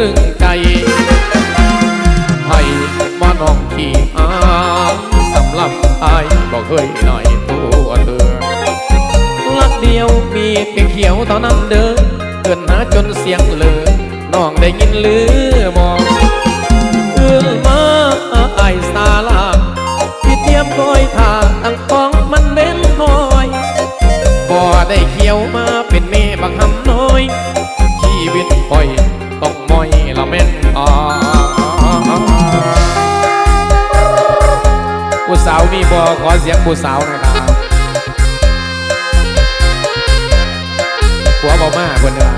ตรึงใจ ให้มาน้องขี่อามสำหรับอายบอกเคยหน่อยตัวเธอลักเดียวมีเพียงเขียวเท่านั้นเด้อเกินหาจนเสียงเลือน้องได้ยินหรือมอง อเสียงผู้สาวหนะครับหัวเบามากคนเดียว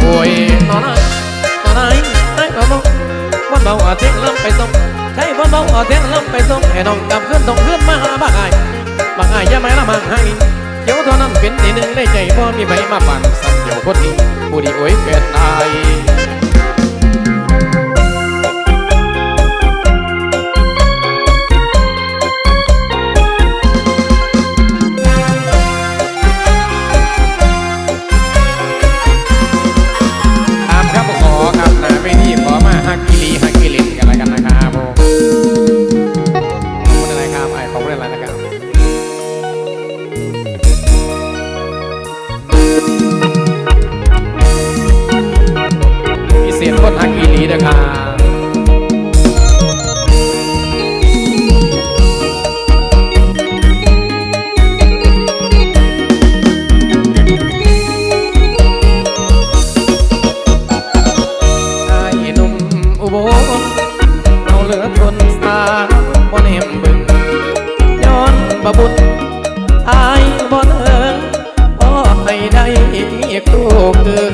โอ้ยนอนไหนนอนไหนไอ้เบาเบาวันเบาอาเทียงลำไปส่งใช่วันเบาอาเทียงลำไปส่งให้น้องกลับขึ้นต้องขึ้นมาหาบ้าไอ้บ้าไอ้ย่าไม่ละมังให้เขียวเท่านั้นเป็นที่หนึ่งในใจพ่อมีใบมาปั่นสั่งเดียวคนนี้ผู้ดีโอ้ยเป็นตาย คนตาบนเห็มบึงย้อนบะบุญอายบนเอิงพอให้ได้ครูคือ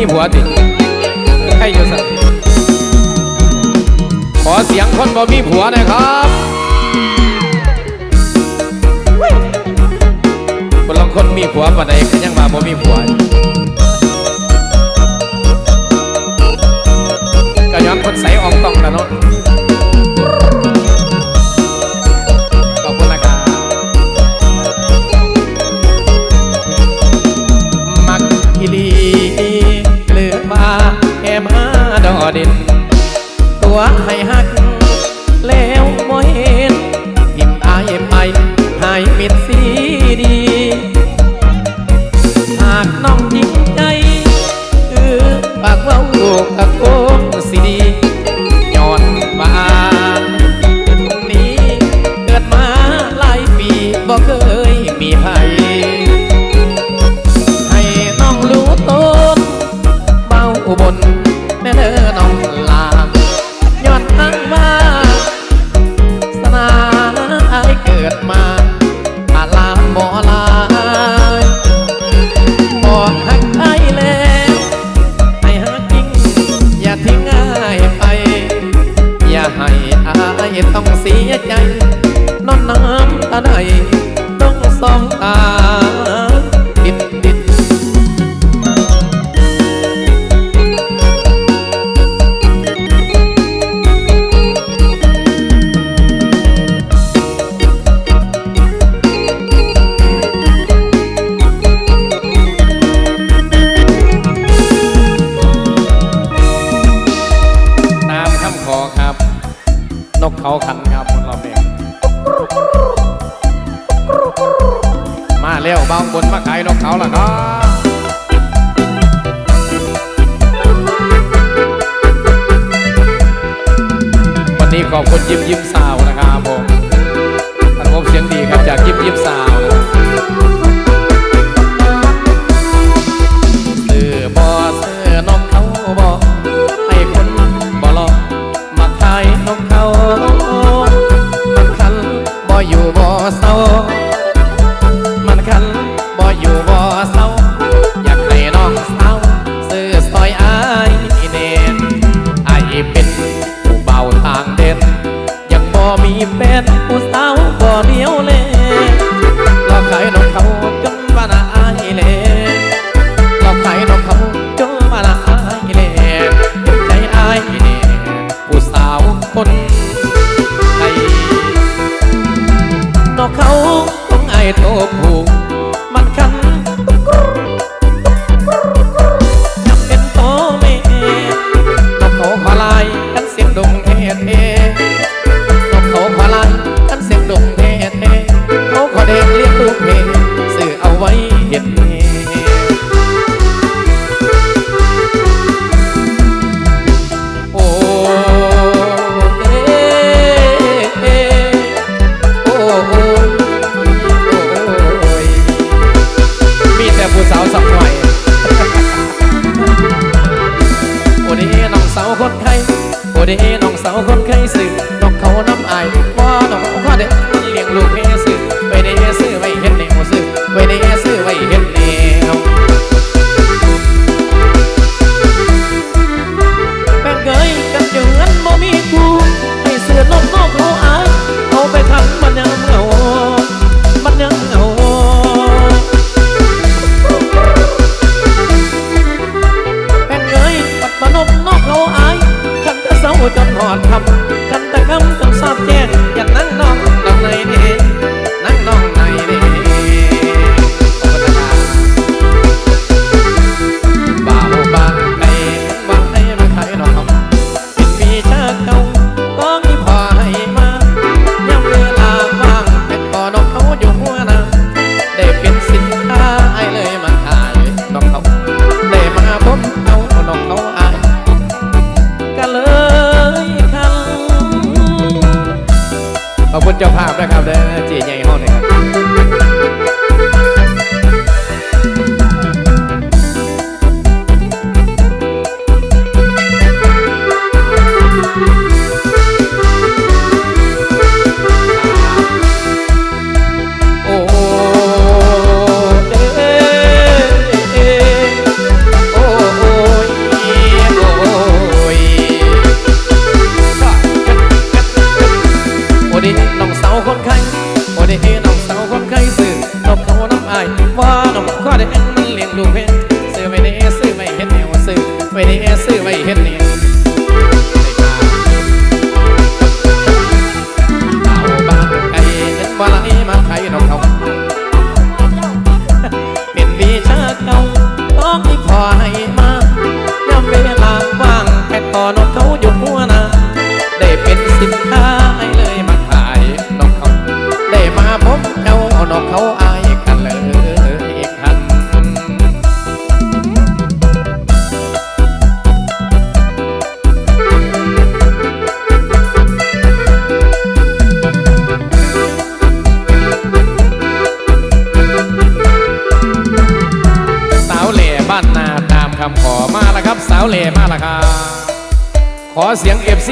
มมีหัวติให้อยู่สักขอเสียงคนบ่มีผัวหน่อยครับคนลองคนมีผัวปานใดก็ยังมาบ่มีผัวก็ย้อนคนใสอองต้องแล้วเนาะ ดิน ตัวให้หัก assim é ี่ยวบางบนมาไาลนกเขาละก็วันนี้ขอบคุณยิ้มยิ้มสาวนะครับผมท่านพบเสียงดีครับจากยิ้มยิ้มสาว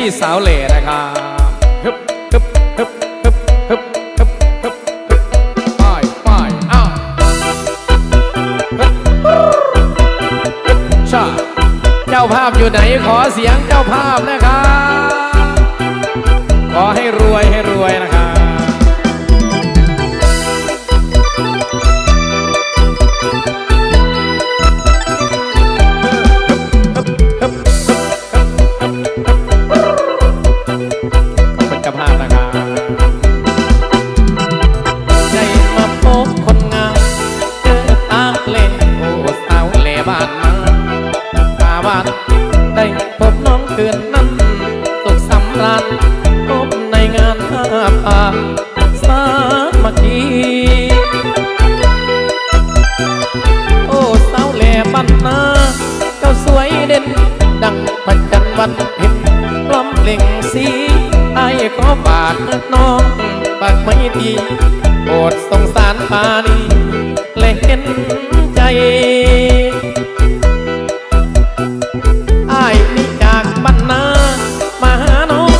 ี่สาวเหล่นะครับฮึบฮึบฮึบฮึบฮึบฮึบฮึบป้ายป้ายอ้าวชาเจ้าภาพอยู่ไหนขอเสียงเจ้าภาพนะครับ ขอให้รวยให้รวยนะ สีไอ้ขอบากน้องปากไม่ดีโอดสงสารปานีเละเห็นใจไอ้นี่จากบ้านนามาหาน้อง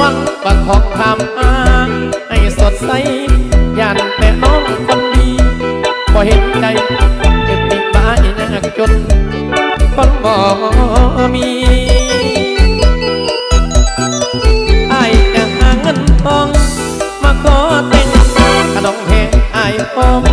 วังปากของคำอาไอ้สดใสยันแต่น้องคนดีพอเห็นใจเก็บติดตาอีนักจนคนบ่มี เป็นขนมเพลงไอ้พ่อ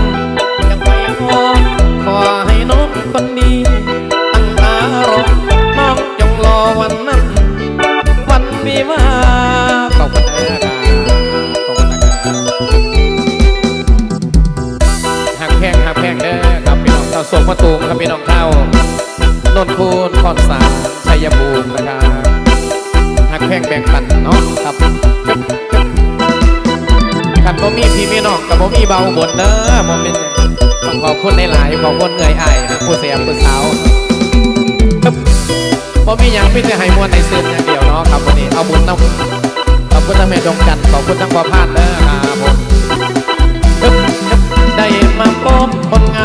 มีอย่างมีแต่ให้มวลในซึมอย่างเดียวเนาะครับวันนี้เอาบุญน้ำขอบคุณทั้งแม่ดงกันขอบคุณทั้งพ่อพานเด้อครับผมได้มาพบคนงาน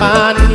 ปาน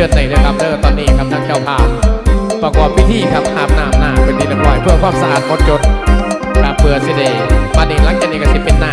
ชิญในเรื่อตอนนี้ครับทางเจ้าภาพประกอบพิธีครับอาบน้ำหน้าเป็นที่เรียบร้อยเพื่อความสะอาดหมดจดครับเพื่อสิเดมาดีหลังจากนี้ก็สิเป็นหน้า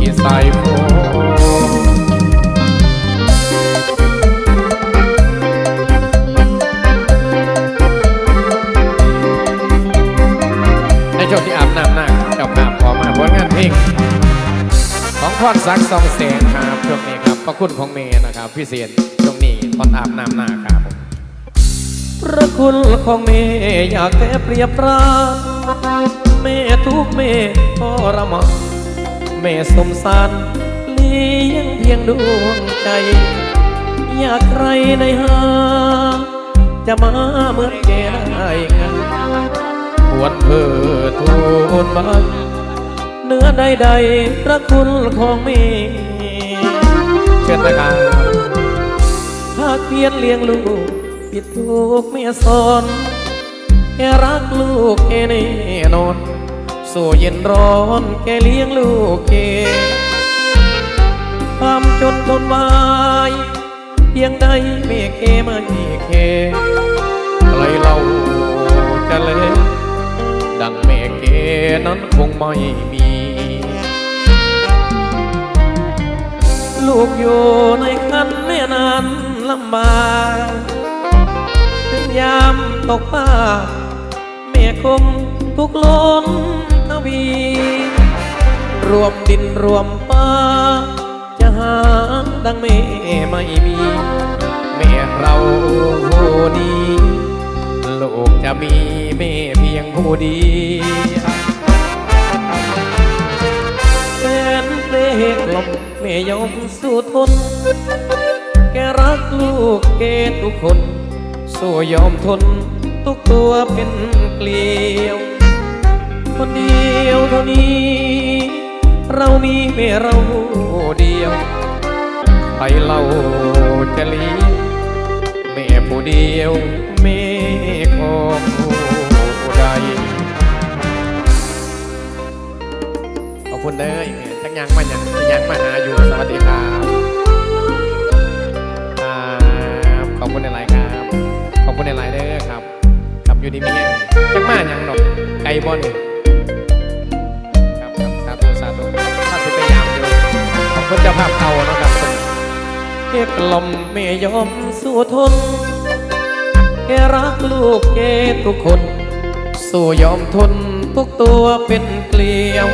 อยู่โฟในช่วงที่อาบน้ำหนักกับภาพขอมาผลงานเพลงของพรศักดิ์สองแสงครับช่วงนี้ครับพระคุณของเมย์นะครับ พิเศษช่วงนี้ตอนอาบน้ำหน้าครับผมพระคุณของเมย์อยากแต่เปรียบปรานเมย์ทุกเมย์ทรมาน เมย์สมสารเลี้ยงเพียงดวงใจ อยากใครในหา จะมาเมื่อนแกได้ไงควรเพื่อทูลบันเนื้อใดๆพระคุณของมีเชิญนะครับหากเพียนเลี้ยงลูกผิดถูกเมียสอนแค่รักลูกแค่แน่นอน สู้เย็นร้อนแค่เลี้ยงลูกเกความจนทนไว้เพียงใดเมเคไม่เคใครเราจะเล่นดังเมฆเกนั้นคงไม่มี ลูกอยู่ในคันแม่นานลำบากถึงยามตกป้าแม่คงทุกข์ล้น วี รวมดินรวมป้าจะหาดังแม่ไม่มี แม่เราดีลูกจะมีแม่เพียงผู้เดียวเป็นเพลงลมแม่ยอมสู้ทน แกรักลูกเกทุกคน สู้ยอมทน ทุกตัวเป็นเกลียว คนเดียวเท่านี้ เรามีแม่เราเดียว ใครเราจะเลี้ยงแม่ผู้เดียวแม่ของผู้ใดขอบคุณเด้อทั้งยังมายังยังมาหาอยู่สวัสดีครับครับขอบคุณในไลน์ครับ ขอบคุณในไลน์เด้อครับ ครับอยู่ดีมีแง่จังมายังดอกไก่บอล คุณเจ้าภาพเก่าเนาะครับเก็บลมไม่ยอมสู้ทนแกรักลูกแกทุกคน สู้ยอมทนทุกตัวเป็นเกลียว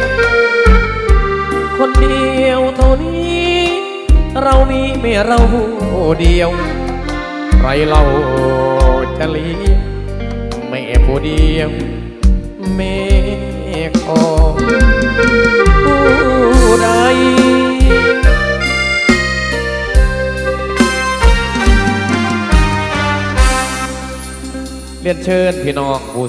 คนเดียวเท่านี้ เรามีเม่เราเดียว ใครเราจะเลี้ยงแม่ผู้เดียวแม่ขอผู้ใด เรียนเชิญพี่น้องผู้